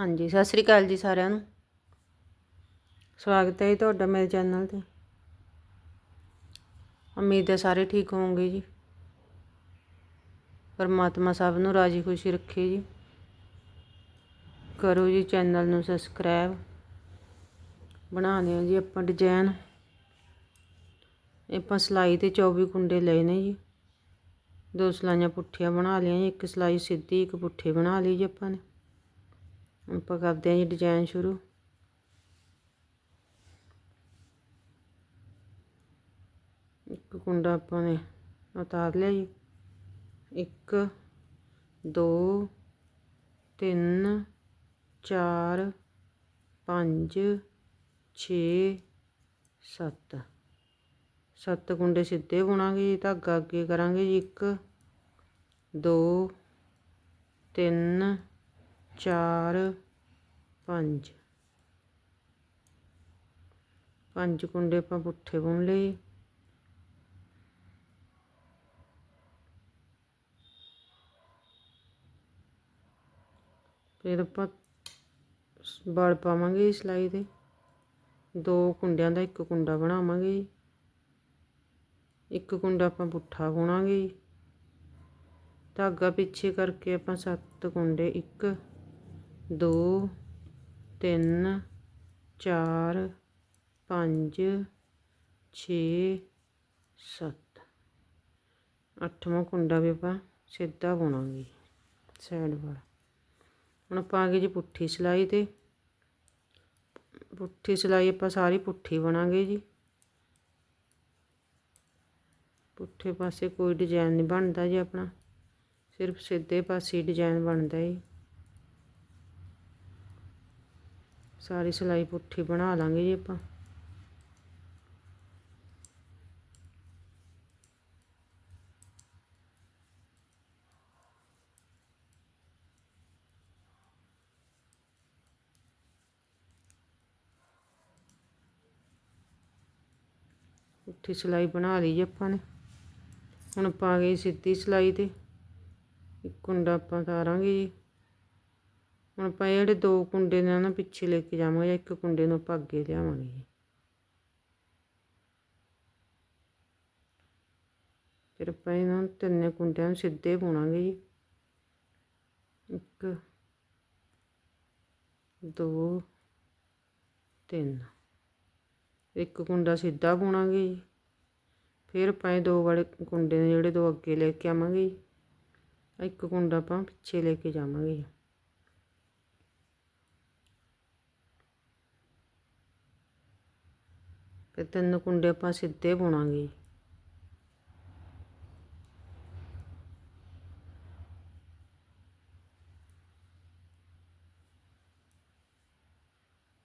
ਹਾਂਜੀ, ਸਤਿ ਸ੍ਰੀ ਅਕਾਲ ਜੀ ਸਾਰਿਆਂ ਨੂੰ। ਸਵਾਗਤ ਹੈ ਜੀ ਤੁਹਾਡਾ ਮੇਰੇ ਚੈਨਲ ਤੇ। ਉਮੀਦ ਹੈ ਸਾਰੇ ਠੀਕ ਹੋਵੋਗੇ ਜੀ। ਪਰਮਾਤਮਾ ਸਭ ਨੂੰ ਰਾਜੀ ਖੁਸ਼ੀ ਰੱਖੇ ਜੀ। ਕਰੋ ਜੀ ਚੈਨਲ ਨੂੰ ਸਬਸਕ੍ਰਾਈਬ। ਬਣਾ ਹਾਂ ਜੀ ਆਪਾਂ ਡਿਜ਼ਾਈਨ ਆਪਾਂ ਸਲਾਈ ਤੇ 24 ਕੁੰਡੇ ਲਏ ਨੇ ਜੀ। ਦੋ ਸਲਾਈਆਂ ਪੁੱਠੀਆਂ ਬਣਾ ਲਈਆਂ ਜੀ, ਇੱਕ ਸਲਾਈ ਸਿੱਧੀ, ਇੱਕ ਪੁੱਠੀ ਬਣਾ ਲਈ ਜੀ ਆਪਾਂ ਨੇ। ਆਪਾਂ ਕਰਦੇ ਹਾਂ ਜੀ ਡਿਜ਼ਾਈਨ ਸ਼ੁਰੂ। ਇੱਕ ਕੁੰਡਾ ਆਪਾਂ ਨੇ ਉਤਾਰ ਲਿਆ ਜੀ। ਇੱਕ, ਦੋ, ਤਿੰਨ, ਚਾਰ, ਪੰਜ, ਛੇ, ਸੱਤ। ਸੱਤ ਕੁੰਡੇ ਸਿੱਧੇ ਬੁਣਾਂਗੇ ਜੀ, ਧਾਗਾ ਅੱਗੇ ਕਰਾਂਗੇ ਜੀ। ਇੱਕ, ਦੋ, ਤਿੰਨ ਚਾਰ, ਪੰਜ। ਪੰਜ ਕੁੰਡੇ ਆਪਾਂ ਪੁੱਠੇ ਬੁਣ ਲਏ। ਫਿਰ ਆਪਾਂ ਬਲ ਪਾਵਾਂਗੇ ਸਿਲਾਈ ਦੇ ਦੋ ਕੁੰਡਿਆਂ ਦਾ ਇੱਕ ਕੁੰਡਾ ਬਣਾਵਾਂਗੇ। ਇੱਕ ਕੁੰਡਾ ਆਪਾਂ ਪੁੱਠਾ ਬੁਣਾਂਗੇ। ਧਾਗਾ ਪਿੱਛੇ ਕਰਕੇ ਆਪਾਂ ਸੱਤ ਕੁੰਡੇ, ਇੱਕ ਦੋ, ਤਿੰਨ, ਚਾਰ, ਪੰਜ, ਛੇ, ਸੱਤ। ਅੱਠਵਾਂ ਕੁੰਡਾ ਵੀ ਆਪਾਂ ਸਿੱਧਾ ਬੁਣਾਂਗੇ ਸਾਈਡ ਵਾਲਾ। ਹੁਣ ਆਪਾਂ ਆ ਗਏ ਜੀ ਪੁੱਠੀ ਸਿਲਾਈ ਤੇ, ਪੁੱਠੀ ਸਿਲਾਈ ਆਪਾਂ ਸਾਰੀ ਪੁੱਠੀ ਬਣਾਂਗੇ ਜੀ। ਪੁੱਠੇ ਪਾਸੇ ਕੋਈ ਡਿਜ਼ਾਈਨ ਨਹੀਂ ਬਣਦਾ ਜੀ ਆਪਣਾ, ਸਿਰਫ ਸਿੱਧੇ ਪਾਸੇ ਡਿਜ਼ਾਈਨ ਬਣਦਾ ਹੈ ਸਾਰੀ ਸਿਲਾਈ ਪੁੱਠੀ ਬਣਾ ਲਾਂਗੇ ਜੀ ਆਪਾਂ। ਪੁੱਠੀ ਸਿਲਾਈ ਬਣਾ ਲਈ ਜੀ ਆਪਾਂ ਨੇ। ਹੁਣ ਆਪਾਂ ਆ ਗਏ ਸਿੱਧੀ ਸਿਲਾਈ ਤੇ। ਇੱਕ ਕੁੰਡਾ ਆਪਾਂ ਤਾਰਾਂਗੇ ਜੀ। ਹੁਣ ਆਪਾਂ ਇਹ ਜਿਹੜੇ ਦੋ ਕੁੰਡੇ ਨੇ ਨਾ ਪਿੱਛੇ ਲੈ ਕੇ ਜਾਵਾਂਗੇ ਇੱਕ ਕੁੰਡੇ ਨੂੰ ਆਪਾਂ ਅੱਗੇ ਲਿਆਵਾਂਗੇ ਜੀ। ਫਿਰ ਆਪਾਂ ਇਹਨਾਂ ਤਿੰਨੇ ਕੁੰਡਿਆਂ ਨੂੰ ਸਿੱਧੇ ਪਾਉਣਾਂਗੇ ਜੀ। ਇੱਕ, ਦੋ, ਤਿੰਨ। ਇੱਕ ਕੁੰਡਾ ਸਿੱਧਾ ਪਾਉਣਾਂਗੇ ਜੀ। ਫਿਰ ਆਪਾਂ ਦੋ ਵਾਲੇ ਕੁੰਡੇ ਨੇ ਜਿਹੜੇ ਦੋ ਅੱਗੇ ਲੈ ਕੇ ਆਵਾਂਗੇ ਜੀ। ਇੱਕ ਕੁੰਡਾ ਆਪਾਂ ਪਿੱਛੇ ਲੈ ਕੇ ਜਾਵਾਂਗੇ ਫਿਰ ਤਿੰਨ ਕੁੰਡੇ ਆਪਾਂ ਸਿੱਧੇ ਬੁਣਾਂਗੇ।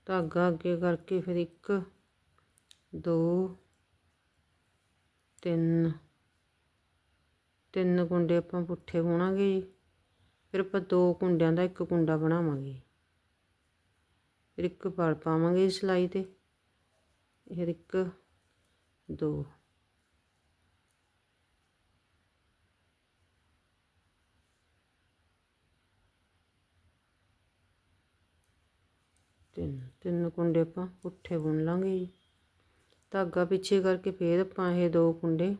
ਧਾਗਾ ਅੱਗੇ ਕਰਕੇ ਫਿਰ ਇੱਕ, ਦੋ, ਤਿੰਨ। ਤਿੰਨ ਕੁੰਡੇ ਆਪਾਂ ਪੁੱਠੇ ਬੁਣਾਂਗੇ ਜੀ। ਫਿਰ ਆਪਾਂ ਦੋ ਕੁੰਡਿਆਂ ਦਾ ਇੱਕ ਕੁੰਡਾ ਬਣਾਵਾਂਗੇ। ਫਿਰ ਇੱਕ ਪਲ ਪਾਵਾਂਗੇ ਸਿਲਾਈ ਤੇ। ਫਿਰ ਇੱਕ, ਦੋ। ਤਿੰਨ ਤਿੰਨ ਕੁੰਡੇ ਆਪਾਂ ਪੁੱਠੇ ਬੁਣ ਲਾਂਗੇ ਜੀ। ਧਾਗਾ ਪਿੱਛੇ ਕਰਕੇ ਫੇਰ ਆਪਾਂ ਇਹ ਦੋ ਕੁੰਡੇ,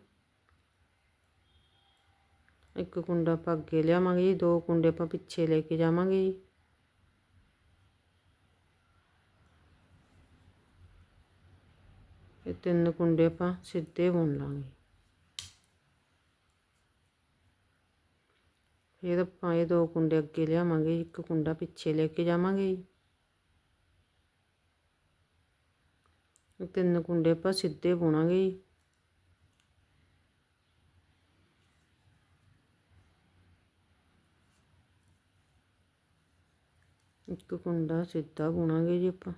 ਇੱਕ ਕੁੰਡਾ ਆਪਾਂ ਅੱਗੇ ਲਿਆਵਾਂਗੇ ਜੀ, ਦੋ ਕੁੰਡੇ ਆਪਾਂ ਪਿੱਛੇ ਲੈ ਕੇ ਜਾਵਾਂਗੇ ਜੀ। ਤਿੰਨ ਕੁੰਡੇ ਆਪਾਂ ਸਿੱਧੇ ਬੁਣ ਲਾਂਗੇ। ਫਿਰ ਆਪਾਂ ਇਹ ਦੋ ਕੁੰਡੇ ਅੱਗੇ ਲਿਆਵਾਂਗੇ, ਇੱਕ ਕੁੰਡਾ ਪਿੱਛੇ ਲੈ ਕੇ ਜਾਵਾਂਗੇ ਜੀ। ਤਿੰਨ ਕੁੰਡੇ ਆਪਾਂ ਸਿੱਧੇ ਬੁਣਾਂਗੇ ਜੀ। ਇੱਕ ਕੁੰਡਾ ਸਿੱਧਾ ਬੁਣਾਂਗੇ ਜੀ ਆਪਾਂ।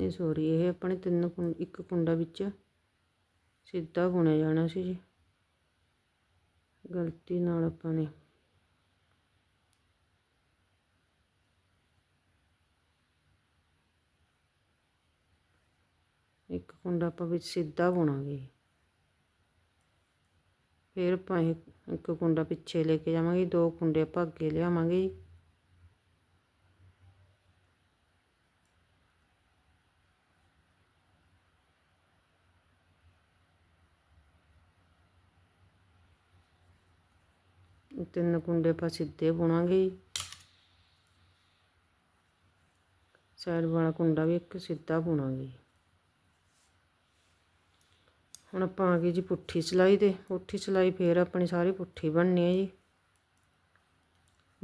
ਇਹ ਸੋਰੀ ਇਹ ਆਪਣੇ ਤਿੰਨ ਕੁੰਡ ਇੱਕ ਕੁੰਡਾ ਵਿੱਚ ਸਿੱਧਾ ਬੁਣਿਆ ਜਾਣਾ ਸੀ ਜੀ। ਗਲਤੀ ਨਾਲ ਆਪਾਂ ਨੇ। ਇੱਕ ਕੁੰਡਾ ਆਪਾਂ ਵਿੱਚ ਸਿੱਧਾ ਬੁਣਾਂਗੇ। ਫਿਰ ਆਪਾਂ ਇੱਕ ਕੁੰਡਾ ਪਿੱਛੇ ਲੈ ਕੇ ਜਾਵਾਂਗੇ, ਦੋ ਕੁੰਡੇ ਆਪਾਂ ਅੱਗੇ ਲਿਆਵਾਂਗੇ ਤਿੰਨ ਕੁੰਡੇ ਆਪਾਂ ਸਿੱਧੇ ਬੁਣਾਂਗੇ ਜੀ। ਸਾਈਡ ਵਾਲਾ ਕੁੰਡਾ ਵੀ ਇੱਕ ਸਿੱਧਾ ਬੁਣਾਂਗੇ। ਜੀ। ਹੁਣ ਆਪਾਂ ਆ ਗਏ ਜੀ ਪੁੱਠੀ ਸਿਲਾਈ ਤੇ। ਪੁੱਠੀ ਸਿਲਾਈ ਫੇਰ ਆਪਣੀ ਸਾਰੀ ਪੁੱਠੀ ਬਣਨੀ ਹੈ ਜੀ।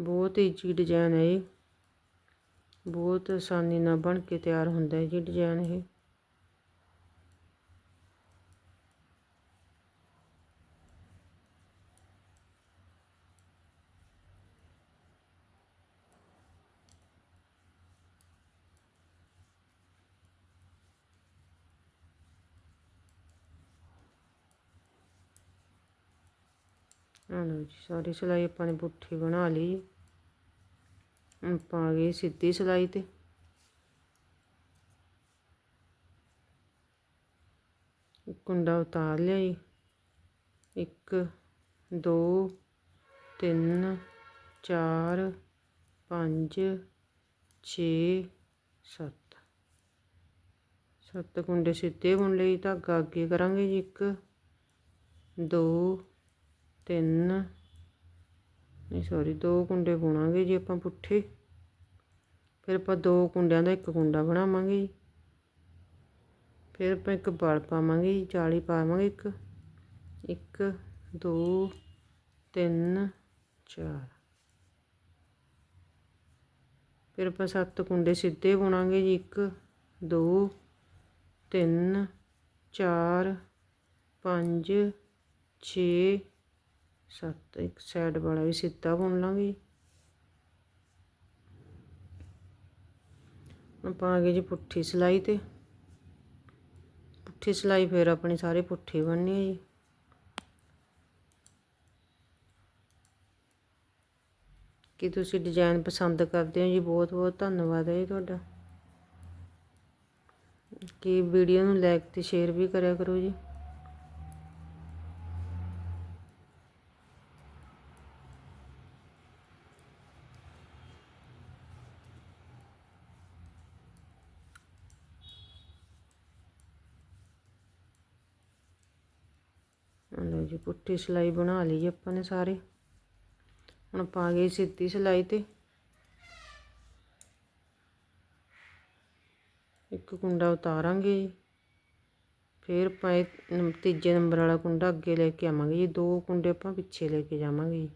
ਬਹੁਤ ਈਜੀ ਡਿਜ਼ਾਈਨ ਹੈ ਜੀ ਬਹੁਤ ਆਸਾਨੀ ਨਾਲ ਬਣ ਕੇ ਤਿਆਰ ਹੁੰਦਾ ਹੈ ਜੀ ਡਿਜ਼ਾਈਨ ਇਹ। ਆ ਲਓ ਜੀ, ਸਾਰੀ ਸਿਲਾਈ ਆਪਾਂ ਨੇ ਪੁੱਠੀ ਬਣਾ ਲਈ। ਆਪਾਂ ਆ ਗਏ ਸਿੱਧੀ ਸਿਲਾਈ ਤੇ। ਕੁੰਡਾ ਉਤਾਰ ਲਿਆ ਜੀ। ਇੱਕ, ਦੋ, ਤਿੰਨ, ਚਾਰ, ਪੰਜ, ਛੇ, ਸੱਤ। ਸੱਤ ਕੁੰਡੇ ਸਿੱਧੇ ਬੁਣ ਲਈ ਧਾਗਾ ਅੱਗੇ ਕਰਾਂਗੇ ਜੀ ਇੱਕ, ਦੋ ਤਿੰਨ। ਨਹੀਂ ਸੌਰੀ ਦੋ ਕੁੰਡੇ ਬੁਣਾਂਗੇ ਜੀ ਆਪਾਂ ਪੁੱਠੇ। ਫਿਰ ਆਪਾਂ ਦੋ ਕੁੰਡਿਆਂ ਦਾ ਇੱਕ ਕੁੰਡਾ ਬਣਾਵਾਂਗੇ ਜੀ। ਫਿਰ ਆਪਾਂ ਇੱਕ ਬਲ ਪਾਵਾਂਗੇ ਜੀ ਜਾਲੀ ਪਾਵਾਂਗੇ ਇੱਕ। ਇੱਕ, ਦੋ, ਤਿੰਨ, ਚਾਰ। ਫਿਰ ਆਪਾਂ ਸੱਤ ਕੁੰਡੇ ਸਿੱਧੇ ਬੁਣਾਂਗੇ ਜੀ, ਇੱਕ, ਦੋ, ਤਿੰਨ, ਚਾਰ, ਪੰਜ, ਛੇ ਸੱਤ ਇੱਕ ਸਾਈਡ ਵਾਲਾ ਵੀ ਸਿੱਧਾ ਬੁਣ ਲਾਂਗੇ। ਆਪਾਂ ਆ ਗਏ ਜੀ ਪੁੱਠੀ ਸਿਲਾਈ ਤੇ, ਪੁੱਠੀ ਸਿਲਾਈ ਫਿਰ ਆਪਣੀ ਸਾਰੇ ਪੁੱਠੀ ਬਣਨੀ ਜੀ। ਕਿ ਤੁਸੀਂ ਡਿਜ਼ਾਈਨ ਪਸੰਦ ਕਰਦੇ ਹੋ ਜੀ? ਬਹੁਤ ਬਹੁਤ ਧੰਨਵਾਦ ਹੈ ਜੀ ਤੁਹਾਡਾ। ਕਿ ਵੀਡੀਓ ਨੂੰ ਲਾਈਕ ਤੇ ਸ਼ੇਅਰ ਵੀ ਕਰਿਆ ਕਰੋ ਜੀ। ਲਓ ਪੁੱਠੀ ਸਿਲਾਈ ਬਣਾ ਲਈ ਜੀ ਆਪਾਂ ਨੇ ਸਾਰੇ। ਹੁਣ ਪਾ ਗਏ ਸਿੱਧੀ ਸਿਲਾਈ ਤੇ। ਇੱਕ ਕੁੰਡਾ ਉਤਾਰਾਂਗੇ ਜੀ। ਫਿਰ ਪਾਏ ਤੀਜੇ ਨੰਬਰ ਵਾਲਾ ਕੁੰਡਾ ਅੱਗੇ ਲੈ ਕੇ ਆਵਾਂਗੇ ਜੀ। ਦੋ ਕੁੰਡੇ ਆਪਾਂ ਪਿੱਛੇ ਲੈ ਕੇ ਜਾਵਾਂਗੇ ਜੀ।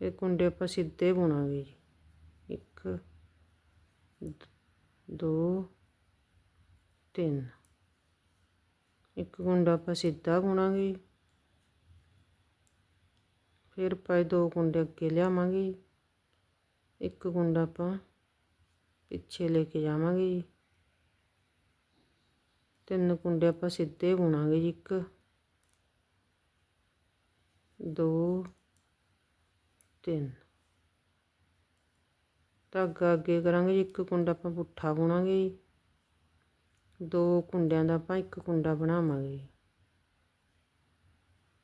ਇਹ ਕੁੰਡੇ ਆਪਾਂ ਸਿੱਧੇ ਬੁਣਾਂਗੇ ਜੀ। ਇੱਕ ਦੋ, ਤਿੰਨ। ਇੱਕ ਕੁੰਡਾ ਆਪਾਂ ਸਿੱਧਾ ਬੁਣਾਂਗੇ। ਫਿਰ ਆਪਾਂ ਦੋ ਕੁੰਡੇ ਅੱਗੇ ਲਿਆਵਾਂਗੇ। ਇੱਕ ਕੁੰਡਾ ਆਪਾਂ ਪਿੱਛੇ ਲੈ ਕੇ ਜਾਵਾਂਗੇ। ਜੀ ਤਿੰਨ ਕੁੰਡੇ ਆਪਾਂ ਸਿੱਧੇ ਬੁਣਾਂਗੇ ਜੀ ਇੱਕ। ਦੋ, ਤਿੰਨ। ਧਾਗਾ ਅੱਗੇ ਕਰਾਂਗੇ ਜੀ, ਇੱਕ ਕੁੰਡਾ ਆਪਾਂ ਪੁੱਠਾ ਬੁਣਾਂਗੇ। ਜੀ ਦੋ ਕੁੰਡਿਆਂ ਦਾ ਆਪਾਂ ਇੱਕ ਕੁੰਡਾ ਬਣਾਵਾਂਗੇ।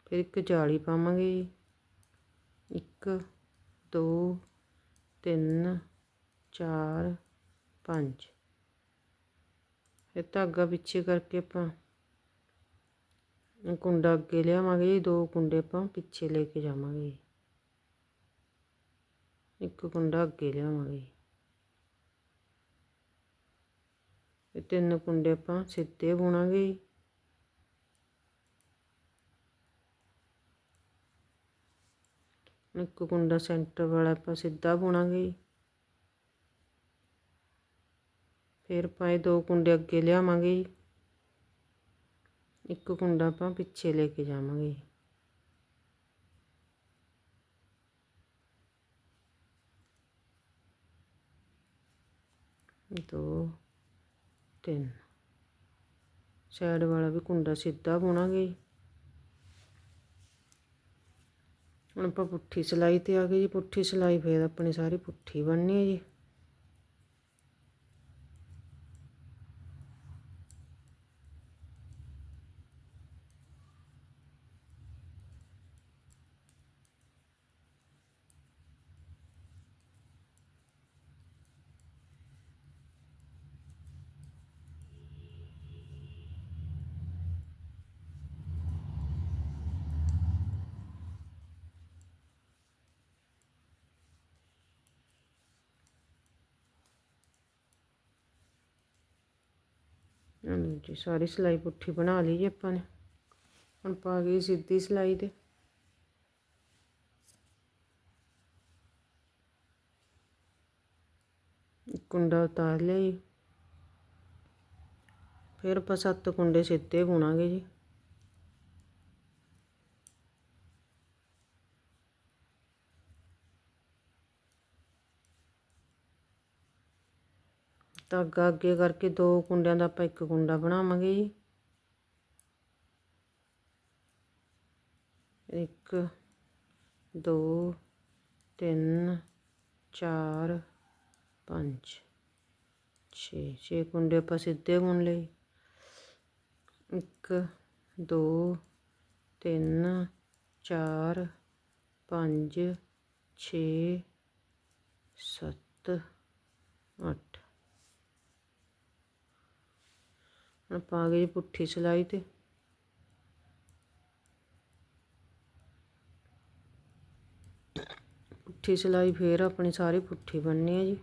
ਫਿਰ ਇੱਕ ਜਾਲੀ ਪਾਵਾਂਗੇ ਜੀ। ਇੱਕ, ਦੋ, ਤਿੰਨ, ਚਾਰ, ਪੰਜ। ਫਿਰ ਧਾਗਾ ਪਿੱਛੇ ਕਰਕੇ ਆਪਾਂ ਕੁੰਡਾ ਅੱਗੇ ਲਿਆਵਾਂਗੇ ਜੀ। ਦੋ ਕੁੰਡੇ ਆਪਾਂ ਪਿੱਛੇ ਲੈ ਕੇ ਜਾਵਾਂਗੇ ਇੱਕ ਕੁੰਡਾ ਅੱਗੇ ਲਿਆਵਾਂਗੇ ਤੇ ਤਿੰਨ ਕੁੰਡੇ ਆਪਾਂ ਸਿੱਧੇ ਬੁਣਾਂਗੇ ਇੱਕ ਕੁੰਡਾ ਸੈਂਟਰ ਵਾਲਾ ਆਪਾਂ ਸਿੱਧਾ ਬੁਣਾਂਗੇ ਫਿਰ ਆਪਾਂ ਇਹ ਦੋ ਕੁੰਡੇ ਅੱਗੇ ਲਿਆਵਾਂਗੇ ਇੱਕ ਕੁੰਡਾ ਆਪਾਂ ਪਿੱਛੇ ਲੈ ਕੇ ਜਾਵਾਂਗੇ ਦੋ ਤਿੰਨ। ਸਾਈਡ ਵਾਲਾ ਵੀ ਕੁੰਡਾ ਸਿੱਧਾ ਬੁਣਾਂਗੇ ਹੁਣ ਆਪਾਂ ਪੁੱਠੀ ਸਿਲਾਈ ਤੇ ਆ ਗਏ ਜੀ। ਪੁੱਠੀ ਸਿਲਾਈ ਫੇਰ ਆਪਣੀ ਸਾਰੀ ਪੁੱਠੀ ਬਣਨੀ ਹੈ ਜੀ। ਲਓ ਜੀ ਸਾਰੀ ਸਿਲਾਈ ਪੁੱਠੀ ਬਣਾ ਲਈ ਜੀ ਆਪਾਂ ਨੇ। ਹੁਣ ਪਾ ਗਈ ਸਿੱਧੀ ਸਿਲਾਈ ਤੇ। ਕੁੰਡਾ ਉਤਾਰ ਲਿਆ ਜੀ। ਫਿਰ ਆਪਾਂ ਸੱਤ ਕੁੰਡੇ ਸਿੱਧੇ ਬੁਣਾਂਗੇ ਜੀ। ਧਾਗਾ ਅੱਗੇ ਕਰਕੇ ਦੋ ਕੁੰਡਿਆਂ ਦਾ ਆਪਾਂ ਇੱਕ ਕੁੰਡਾ ਬਣਾਵਾਂਗੇ ਜੀ। ਇੱਕ, ਦੋ, ਤਿੰਨ, ਚਾਰ, ਪੰਜ, ਛੇ। ਛੇ ਕੁੰਡੇ ਆਪਾਂ ਸਿੱਧੇ ਬੁਣ ਲਏ। ਇੱਕ, ਦੋ, ਤਿੰਨ, ਚਾਰ, ਪੰਜ, ਛੇ, ਸੱਤ, ਅੱਠ। ਹੁਣ ਪਾ ਗਏ ਜੀ ਪੁੱਠੀ ਸਿਲਾਈ ਤੇ। ਪੁੱਠੀ ਸਿਲਾਈ ਫੇਰ ਆਪਣੀ ਸਾਰੀ ਪੁੱਠੀ ਬਣਨੀ ਹੈ ਜੀ।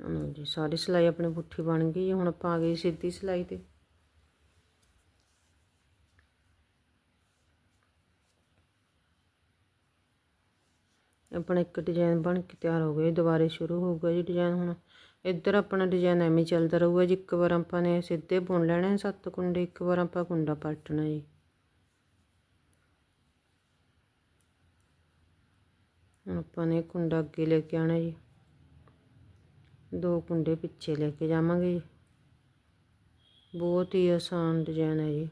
ਲਓ ਜੀ ਸਾਰੀ ਸਿਲਾਈ ਆਪਣੀ ਪੁੱਠੀ ਬਣ ਗਈ ਜੀ। ਹੁਣ ਆਪਾਂ ਆ ਗਏ ਸਿੱਧੀ ਸਿਲਾਈ ਤੇ। ਆਪਣਾ ਇੱਕ ਡਿਜ਼ਾਈਨ ਬਣ ਕੇ ਤਿਆਰ ਹੋ ਗਿਆ ਦੁਬਾਰੇ ਸ਼ੁਰੂ ਹੋਊਗਾ ਜੀ ਡਿਜ਼ਾਈਨ ਹੁਣ। ਇੱਧਰ ਆਪਣਾ ਡਿਜ਼ਾਈਨ ਐਵੇਂ ਚੱਲਦਾ ਰਹੂਗਾ ਜੀ, ਇੱਕ ਵਾਰ ਆਪਾਂ ਨੇ ਸਿੱਧੇ ਬੁਣ ਲੈਣੇ ਸੱਤ ਕੁੰਡੇ, ਇੱਕ ਵਾਰ ਆਪਾਂ ਕੁੰਡਾ ਪਲਟਣਾ ਜੀ। ਹੁਣ ਆਪਾਂ ਨੇ ਕੁੰਡਾ ਅੱਗੇ ਲੈ ਕੇ ਆਣਾ ਜੀ। ਦੋ ਕੁੰਡੇ ਪਿੱਛੇ ਲੈ ਕੇ ਜਾਵਾਂਗੇ ਜੀ। ਬਹੁਤ ਹੀ ਆਸਾਨ ਡਿਜ਼ਾਈਨ ਹੈ ਜੀ।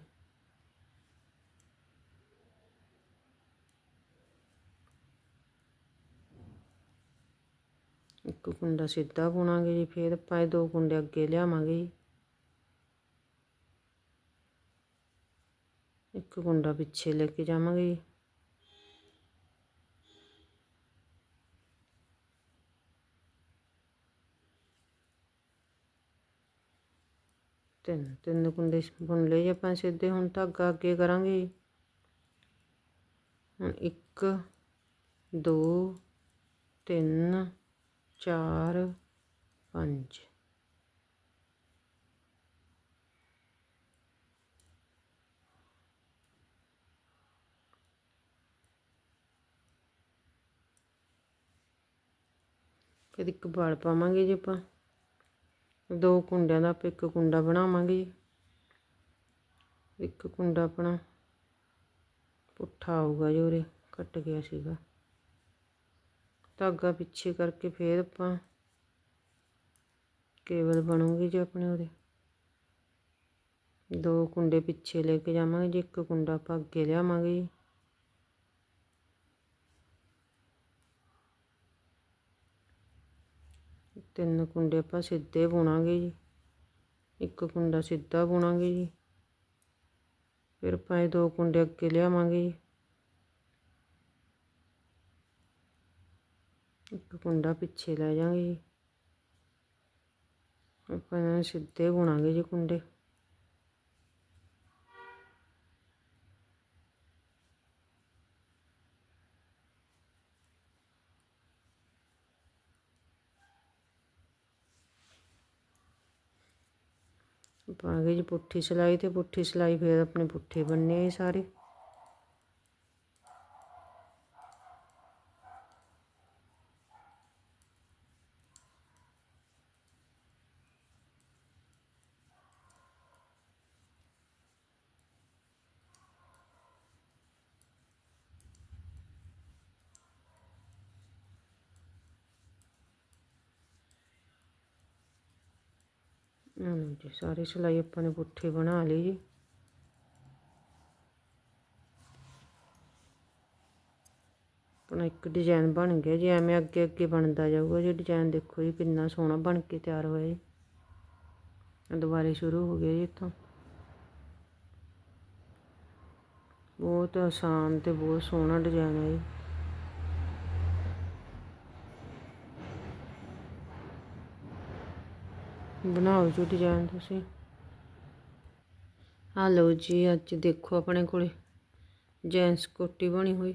ਇੱਕ ਕੁੰਡਾ ਸਿੱਧਾ ਬੁਣਾਂਗੇ ਜੀ, ਫਿਰ ਆਪਾਂ ਇਹ ਦੋ ਕੁੰਡੇ ਅੱਗੇ ਲਿਆਵਾਂਗੇ ਜੀ। ਇੱਕ ਕੁੰਡਾ ਪਿੱਛੇ ਲੈ ਕੇ ਜਾਵਾਂਗੇ ਜੀ। ਤਿੰਨ ਤਿੰਨ ਕੁੰਡੇ ਬੁਣ ਲਏ ਜੀ ਆਪਾਂ ਸਿੱਧੇ ਹੁਣ ਧਾਗਾ ਅੱਗੇ ਕਰਾਂਗੇ। ਜੀ ਹੁਣ ਇੱਕ, ਦੋ, ਤਿੰਨ, ਚਾਰ, ਪੰਜ। ਫਿਰ ਇੱਕ ਵਲ ਪਾਵਾਂਗੇ ਜੀ ਆਪਾਂ। ਦੋ ਕੁੰਡਿਆਂ ਦਾ ਆਪਾਂ ਇੱਕ ਕੁੰਡਾ ਬਣਾਵਾਂਗੇ ਜੀ। ਇੱਕ ਕੁੰਡਾ ਆਪਣਾ ਪੁੱਠਾ ਆਊਗਾ ਜੋ ਉਰੇ, ਕੱਟ ਗਿਆ ਸੀਗਾ। ਧਾਗਾ ਪਿੱਛੇ ਕਰਕੇ ਫੇਰ ਆਪਾਂ ਕੇਬਲ ਬਣੂਗੀ ਜੀ ਆਪਣੇ ਉਹਦੇ ਦੋ ਕੁੰਡੇ ਪਿੱਛੇ ਲੈ ਕੇ ਜਾਵਾਂਗੇ ਜੀ, ਇੱਕ ਕੁੰਡਾ ਆਪਾਂ ਅੱਗੇ ਲਿਆਵਾਂਗੇ ਜੀ ਤਿੰਨ ਕੁੰਡੇ ਆਪਾਂ ਸਿੱਧੇ ਬੁਣਾਂਗੇ ਜੀ। ਇੱਕ ਕੁੰਡਾ ਸਿੱਧਾ ਬੁਣਾਂਗੇ ਜੀ। ਫਿਰ ਆਪਾਂ ਇਹ ਦੋ ਕੁੰਡੇ ਅੱਗੇ ਲਿਆਵਾਂਗੇ ਜੀ। ਇੱਕ ਕੁੰਡਾ ਪਿੱਛੇ ਲੈ ਜਾਵਾਂਗੇ ਜੀ। ਆਪਾਂ ਇਹਨਾਂ ਨੂੰ ਸਿੱਧੇ ਬੁਣਾਂਗੇ ਜੀ ਕੁੰਡੇ। ਆਪਾਂ ਗਏ ਜੀ ਪੁੱਠੀ ਸਿਲਾਈ ਅਤੇ ਪੁੱਠੀ ਸਿਲਾਈ ਫਿਰ ਆਪਣੇ ਪੁੱਠੀ ਬੰਨੇ ਸਾਰੇ। ਲਓ ਜੀ, ਸਾਰੀ ਸਿਲਾਈ ਆਪਾਂ ਨੇ ਪੁੱਠੀ ਬਣਾ ਲਈ ਜੀ। ਆਪਣਾ ਇੱਕ ਡਿਜ਼ਾਈਨ ਬਣ ਗਿਆ ਜੀ, ਐਵੇਂ ਅੱਗੇ ਅੱਗੇ ਬਣਦਾ ਜਾਊਗਾ ਜੀ। ਡਿਜ਼ਾਈਨ ਦੇਖੋ ਜੀ, ਕਿੰਨਾ ਸੋਹਣਾ ਬਣ ਕੇ ਤਿਆਰ ਹੋਇਆ ਜੀ। ਦੁਬਾਰੇ ਸ਼ੁਰੂ ਹੋ ਗਿਆ ਜੀ ਇੱਥੋਂ। ਬਹੁਤ ਆਸਾਨ ਤੇ ਬਹੁਤ ਸੋਹਣਾ ਡਿਜ਼ਾਈਨ ਹੈ ਜੀ। ਬਣਾਓ ਜੀ ਡਿਜ਼ਾਈਨ ਤੁਸੀਂ। ਆ ਲਓ ਜੀ, ਅੱਜ ਦੇਖੋ ਆਪਣੇ ਕੋਲੇ ਜੈਂਟਸ ਕੋਟੀ ਬਣੀ ਹੋਈ।